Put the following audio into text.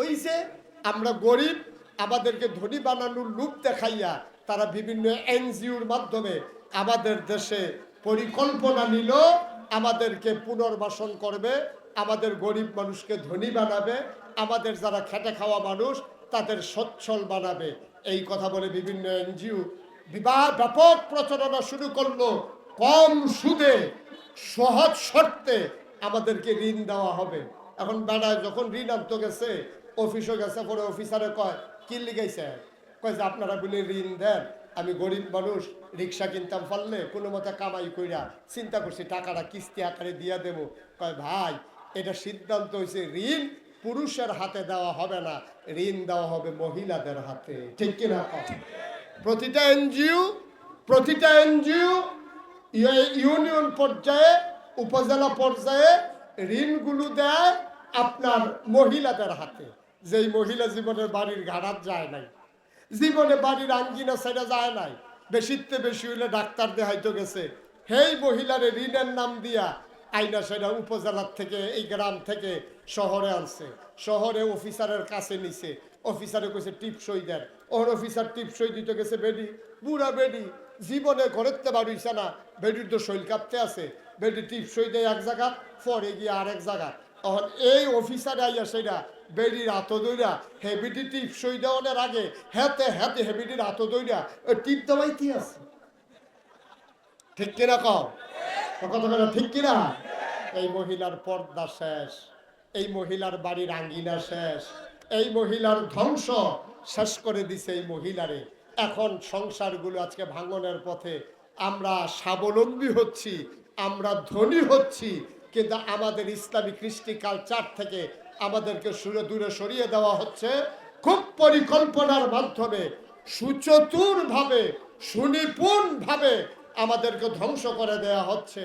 ওই যে আমরা গরিব, আমাদেরকে ধনী বানানোর লুপ দেখাইয়া তারা বিভিন্ন এনজিওর মাধ্যমে আমাদের দেশে পরিকল্পনা নিল, আমাদেরকে পুনর্বাসন করবে, আমাদের গরিব মানুষকে ধনী বানাবে, আমাদের যারা খেটে খাওয়া মানুষ তাদের সচ্ছল বানাবে। এই কথা বলে বিভিন্ন এনজিও বিবাহ ব্যাপক প্রচারণা শুরু করল। কম সুদে, সহজ শর্তে আমাদেরকে ঋণ দেওয়া হবে। এখন বেড়ায় যখন ঋণ আনতে গেছে অফিসও গেছে, পরে অফিসারে কয়, কি লিখাইছে কয় যে, আপনারা বলে ঋণ দেন, আমি গরিব মানুষ, রিক্সা কিনতাম পারলে কোনো মতে কামাই কইরা চিন্তা করছি, টাকাটা কিস্তি আকারে দিয়ে দেবো। কয়, ভাই, এটা সিদ্ধান্ত হয়েছে ঋণ পুরুষের হাতে দেওয়া হবে না, ঋণ দেওয়া হবে মহিলাদের হাতে। ঠিক কিনা? প্রতিটা এনজিও প্রতিটা এনজিও ইউনিয়ন পর্যায়ে, উপজেলা পর্যায়ে ঋণগুলো দেয় আপনার মহিলাদের হাতে। যেই মহিলা জীবনের বাড়ির ঘাড়াত যায় নাই, জীবনে বাড়ির আঙ্গিনা সেটা যায় নাই, বেশিতে বেশি হইলে ডাক্তার দেখাইতে গেছে হেই মহিলারে ঋণের নাম দিয়া আইনা সেটা উপজেলার থেকে, এই গ্রাম থেকে শহরে আনছে। শহরে অফিসারের কাছে নিছে। অফিসারে কইছে, টিপসই দেন। ওর অফিসার টিপসই দিতে গেছে বেডি বুড়া বেডি। জীবনে ঘরেতে বাড়িছে না বেডির তো শৈল কাঁপতে আছে। বেডি টিপসই দেয় এক জায়গা, পরে গিয়ে আরেক জায়গা। তখন এই অফিসার আইয়া সেটা বেডির হাত দইরা হেবিটি টিপসই দেওয়ানোর আগে হেতে হেতে হেবিটির হাত দইরা ওই টিপ দেওয়াই কি আছে? ঠিক কিনা কও? কথা কথা ঠিক কিনা? এই মহিলার পর্দা শেষ, এই মহিলার বাড়ির আঙ্গিনা শেষ, এই মহিলার ধ্বংস শেষ করে দিছে এই মহিলারে। এখন সংসারগুলো আজকে ভাঙনের পথে। আমরা স্বাবলম্বী হচ্ছি, আমরা ধনী হচ্ছি, কিন্তু আমাদের ইসলামী কৃষ্টি কালচার থেকে আমাদেরকে সুরে দূরে সরিয়ে দেওয়া হচ্ছে খুব পরিকল্পনার মাধ্যমে সুচতুর ভাবে সুনিপুণ ভাবে আমাদেরকে ধ্বংস করে দেয়া হচ্ছে।